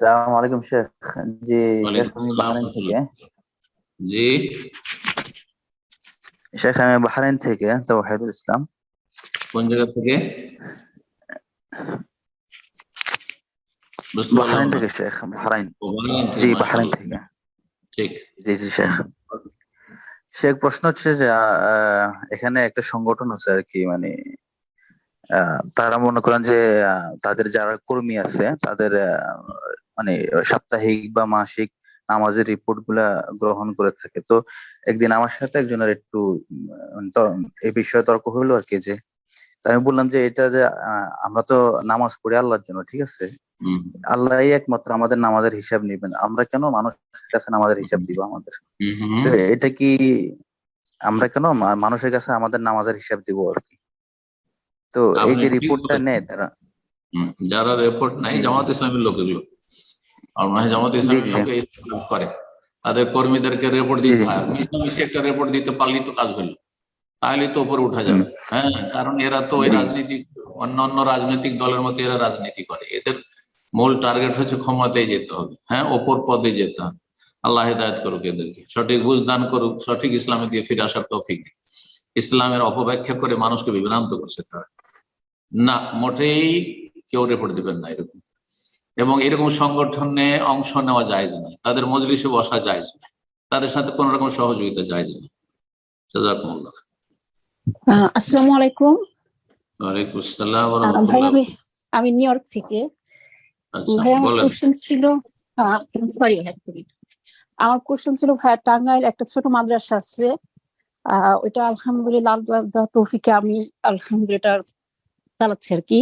সালাম আলাইকুম শেখ। জি জি। শেখ আমি বাহরাইন থেকে ইসলাম। কোন জায়গা থেকে? বাহরাইন থেকে শেখ বাহরাইন। জি। বাহরাইন থেকে। ঠিক। জি জি শেখ। শেখ প্রশ্ন হচ্ছে যে এখানে একটা সংগঠন আছে আর কি মানে আহ, তারা মনে করেন যে তাদের যারা কর্মী আছে তাদের মানে সাপ্তাহিক বা মাসিক নামাজের রিপোর্টগুলা গ্রহণ করে থাকে। তো একদিন আমার সাথে একজনের একটু এই বিষয়ে তর্ক হলো আর কি যে আমি বললাম যে এটা যে আমরা তো নামাজ পড়ি আল্লাহর জন্য ঠিক আছে? হুম, আল্লাহই একমাত্র আমাদের নামাজের হিসাব নেবেন। আমরা কেন মানুষের কাছে নামাজের হিসাব দিব আমাদের? এটা কি আমরা কেন মানুষের কাছে আমাদের নামাজের হিসাব দিব আর কি? তো এই যে রিপোর্টটা। নেয় তারা যারা রিপোর্ট নাই জামাত ইসলামের লোক এগুলো। আর মনে জামাত ইসলামের এই কাজ করে। তাদের কর্মীদেরকে রিপোর্ট দিতে হয়। মিশে একটা রিপোর্ট দিতে পারলেই তো কাজ হলো। তাহলে তো উপরে উঠা যাবে। হ্যাঁ কারণ এরা তো ওই জি। রাজনীতিক অন্যান্য রাজনৈতিক দলের মতো এরা রাজনীতি করে। এদের মূল টার্গেট হচ্ছে ক্ষমতায় যেতে হবে। হ্যাঁ ওপর পদে যেতে হবে। আল্লাহ হেদায়ত করুক এদেরকে। সঠিক বুঝ দান করুক সঠিক ইসলামে দিয়ে ফিরে আসার তৌফিক দিক। ইসলামের অপব্যাখ্যা করে মানুষকে বিভ্রান্ত করছে তারা। না মোটেই কেউ রিপোর্ট দিবেন না এরকম। এবং এরকম সংগঠনে অংশ নেওয়া যায় না তাদের মজলিসে বসা যায় না তাদের সাথে কোন রকম সহযোগিতা যায় না জাজাকুমুল্লাহ আসসালামু আলাইকুম। ওয়ালাইকুম আসসালাম ভাই আমি আমি নিউ ইয়র্ক থেকে। আচ্ছা কোশ্চেন ছিল সরি আমার কোশ্চেন ছিল ভাই টাঙ্গাইল একটা ছোট মাদ্রাসা আছে। ওইটা আলহামদুলিল্লাহ তৌফিকে আমি আলহামদুলিল্লাহ চালাচ্ছি আর কি।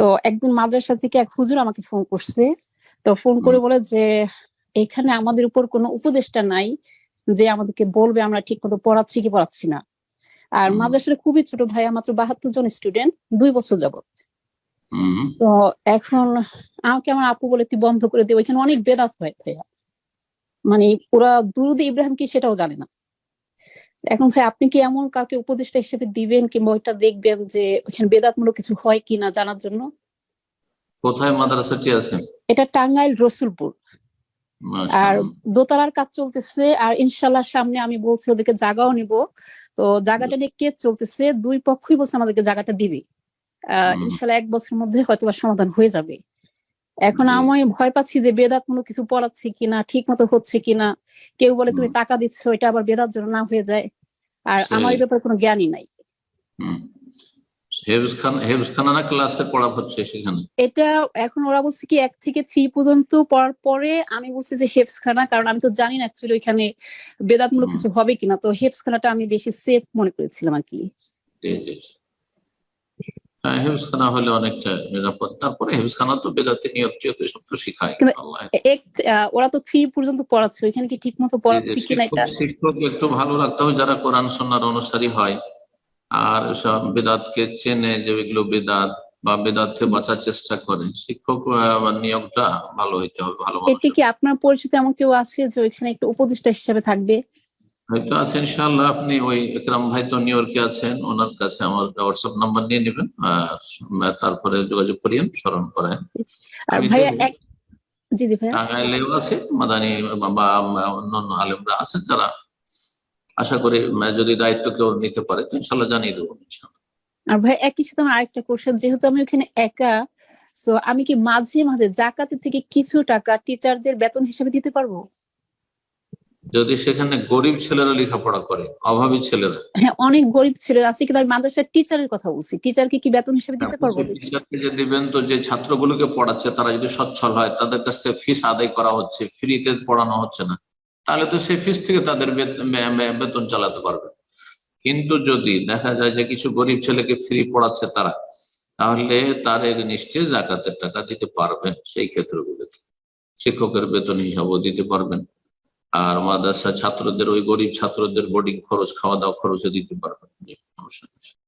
তো একদিন মাদ্রাসা থেকে এক হুজুর আমাকে ফোন করছে। তো ফোন করে বলে যে এখানে আমাদের উপর কোনো উপদেশটা নাই যে আমাদেরকে বলবে আমরা ঠিক মতো পড়াচ্ছি কি পড়াচ্ছি না। আর হুম। মাদ্রাসাটা খুবই ছোট ভাইয়া মাত্র বাহাত্তর জন স্টুডেন্ট দুই বছর যাবত হুম। তো এখন আমাকে আমার আপু বলে তুই বন্ধ করে দে। ওইখানে অনেক বেদাত হয় ভাইয়া। মানে ওরা দুরুদ ইব্রাহিম কি সেটাও জানে না। এখন ভাই আপনি কি এমন কাউকে উপদেষ্টা হিসেবে দিবেন কিংবা ওইটা দেখবেন যে ওইখানে বেদাতমূলক কিছু হয় কিনা জানার জন্য? কোথায় মাদ্রাসাটি আছে? এটা টাঙ্গাইল রসুলপুর। আর দোতলার কাজ চলতেছে আর ইনশাল্লাহ সামনে আমি বলছি ওদেরকে জায়গাও নিব। তো জায়গাটা নিয়ে কেস চলতেছে দুই পক্ষই বলছে আমাদেরকে জায়গাটা দিবে। ইনশাল্লাহ এক বছরের মধ্যে হয়তো সমাধান হয়ে যাবে। এখন আমি ভয় পাচ্ছি যে বেদাতমূলক কিছু পড়াচ্ছি কিনা ঠিক মতো হচ্ছে কিনা। কেউ বলে তুমি টাকা দিচ্ছ এটা আবার বেদাত জন্য না হয়ে যায়। আর আমার ব্যাপারে কোনো জ্ঞানই নাই। হেফজখানা হেফজখানা ক্লাসে পড়া হচ্ছে সেখানে? এটা এখন ওরা বলছে কি এক থেকে থ্রি পর্যন্ত পড়ার পরে আমি বলছি যে হেফসখানা কারণ আমি তো জানি না অ্যাকচুয়ালি ওইখানে বেদাতমূলক কিছু হবে কিনা। তো হেফসখানাটা আমি বেশি সেফ মনে করেছিলাম আর কি। হেফজখানা হলে অনেকটা নিরাপদ। তারপরে হেফজখানা তো বেদাতে নিয়ত টিয়ত এসব তো শিখায়। ওরা তো থ্রি পর্যন্ত পড়াচ্ছে ওইখানে কি ঠিক মতো পড়াচ্ছে কিনা এটা? শিক্ষক একটু ভালো রাখতে হবে যারা কোরআন সন্ন্যার অনুসারী হয়। আর সব বেদাতকে চেনে যে এগুলো বেদাত বা বেদাত থেকে বাঁচার চেষ্টা করে। শিক্ষক নিয়োগটা ভালো হইতে হবে ভালো এটা মানুষের। কি আপনার পরিচিত এমন কেউ আছে যে ওইখানে একটু উপদেষ্টা হিসেবে থাকবে? হয়তো আছে ইনশাআল্লাহ। আপনি ওই একরাম ভাই তো নিউ ইয়র্কে আছেন ওনার কাছে আমার হোয়াটসঅ্যাপ নাম্বার নিয়ে নেবেন তারপরে যোগাযোগ করিয়েন স্মরণ করেন। ভাইয়া জি জি ভাইয়া। টাঙ্গাইলেও আছে মাদানি বা- বা অন্যান্য আলেমরা আছেন যারা আশা করি যদি দায়িত্ব কেউ নিতে পারে তো ইনশাল্লাহ জানিয়ে দেবো আর ভাই একই সাথে আমার আরেকটা কোশ্চেন যেহেতু আমি ওখানে একা সো আমি কি মাঝে মাঝে জাকাতের থেকে কিছু টাকা টিচারদের বেতন হিসেবে দিতে পারব? যদি সেখানে গরিব ছেলেরা লেখাপড়া করে অভাবী ছেলেরা। হ্যাঁ অনেক গরিব ছেলেরা আছে কিন্তু আমি মাদ্রাসার টিচারের কথা বলছি। টিচারকে কি বেতন হিসেবে দিতে পারব? টিচারকে যে দিবেন তো যে ছাত্রগুলোকে পড়াচ্ছে তারা যদি সচ্ছল হয় তাদের কাছ থেকে ফিস আদায় করা হচ্ছে ফ্রিতে পড়ানো হচ্ছে না তাহলে তো সেই ফিস থেকে তাদের বেতন চালাতে পারবে। কিন্তু যদি দেখা যায় যে কিছু গরিব ছেলেকে ফ্রি পড়াচ্ছে তারা তাহলে তার এর নিশ্চয় জাকাতের টাকা দিতে পারবেন সেই ক্ষেত্রগুলোতে। শিক্ষকের বেতন হিসাবেও দিতে পারবেন। আর মাদ্রাসা ছাত্রদের ওই গরিব ছাত্রদের বোর্ডিং খরচ খাওয়া দাওয়া খরচও দিতে পারবেন সমস্যা।